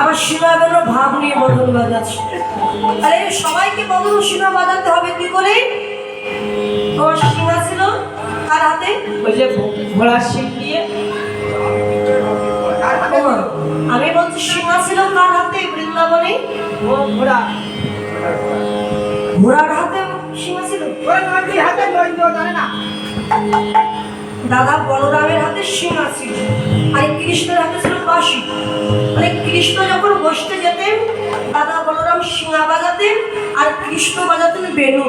আবার শিবাগুলো ভাব নিয়ে বদল বাজাচ্ছে আরে সবাইকে বদল সীমা বাজাতে হবে কি করে তোমার সীমা ছিল কার হাতে ওই যে ঘোড়ার শিব দিয়ে ঘোড়া। ঘোড়ার হাতে সীমা ছিল। হাতে না। দাদা বলরামের হাতে সীমা ছিল। আর কৃষ্ণের হাতে ছিল বাঁশি। মানে কৃষ্ণ যখন বসতে যেতেন, দাদা বলরাম সিংহা বাজাতেন আর কৃষ্ণ বাজাতেন বেনু।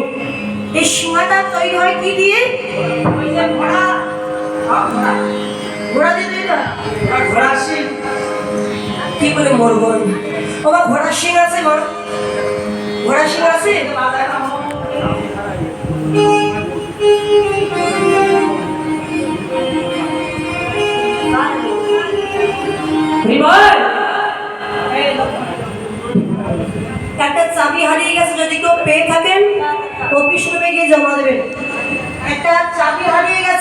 এই সিংহাটা তৈরি হয় কি দিয়ে? ঘোড়া। ঘোড়া ঘোড়া। দিয়ে তৈরি ঘোড়ার শিং কি বাবা ঘোড়ার শিং আছে, মা। ঘোড়ার শিং আছে? একটা চাবি হারিয়ে গেছে, যদি কেউ পেয়ে থাকেন, অফিস রুমে গিয়ে জমা দেবেন। একটা চাবি হারিয়ে গেছে